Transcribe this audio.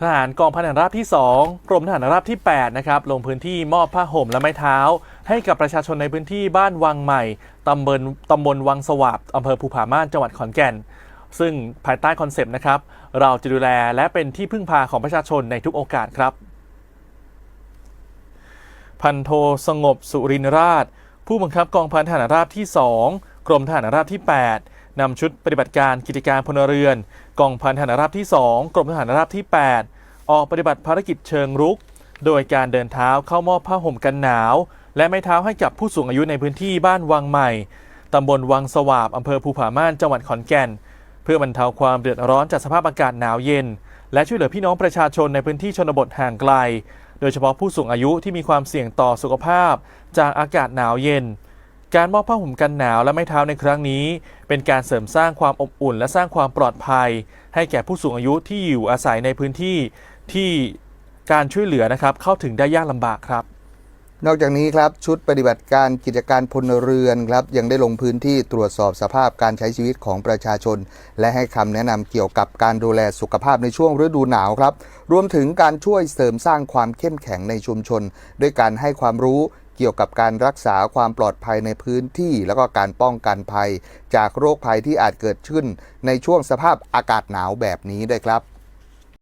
ทหารกองพันทหารราบที่ 2 กรมทหารราบที่ 8 นะครับ ลงพื้นที่มอบผ้าห่มและไม้เท้า ให้กับประชาชนในพื้นที่บ้านวังใหม่ ตำบลตำบลวังสวาบอำเภอภูผาม่าน จังหวัดขอนแก่น ซึ่งภายใต้คอนเซปต์นะครับ เราจะดูแลและเป็นที่พึ่งพาของประชาชนในทุกโอกาสครับ พันโทสงบสุรินทร์ราช ผู้บังคับกองพันทหารราบที่ 2 กรมทหารราบที่ 8 นำชุดปฏิบัติการกิจการพลเรือน กองพันทหารราบที่ 2 กรมทหารราบที่ 8 ออกปฏิบัติภารกิจเชิงรุก โดยการเดินเท้าเข้ามอบผ้าห่มกันหนาว และไม้เท้าให้กับผู้สูงอายุในพื้นที่บ้านวังใหม่ตำบลวังสวาบอำเภอภูผาม่านจังหวัดขอนแก่น เพื่อบรรเทาความเดือดร้อนจากสภาพอากาศหนาวเย็น และช่วยเหลือพี่น้องประชาชนในพื้นที่ชนบทห่างไกล โดยเฉพาะผู้สูงอายุที่มีความเสี่ยงต่อสุขภาพ จากอากาศหนาวเย็น การมอบผ้าห่มกันหนาวและไม้เท้าในครั้งนี้ เป็นการเสริมสร้างความอบอุ่นและสร้างความปลอดภัย ให้แก่ผู้สูงอายุที่อยู่อาศัยในพื้นที่ที่การช่วยเหลือนะครับเข้าถึงได้ยากลำบากครับ นอกจากนี้ครับชุดปฏิบัติการกิจการพลเรือนครับยังได้ลงพื้นที่ตรวจสอบสภาพการใช้ชีวิตของประชาชน และให้คำแนะนำเกี่ยวกับการดูแลสุขภาพในช่วงฤดูหนาวครับ รวมถึงการช่วยเสริมสร้างความเข้มแข็งในชุมชน ด้วยการให้ความรู้ เกี่ยวกับการรักษาความปลอดภัยในพื้นที่ แล้วก็การป้องกันภัย จากโรคภัยที่อาจเกิดขึ้นในช่วงสภาพอากาศหนาวแบบนี้ด้วยครับ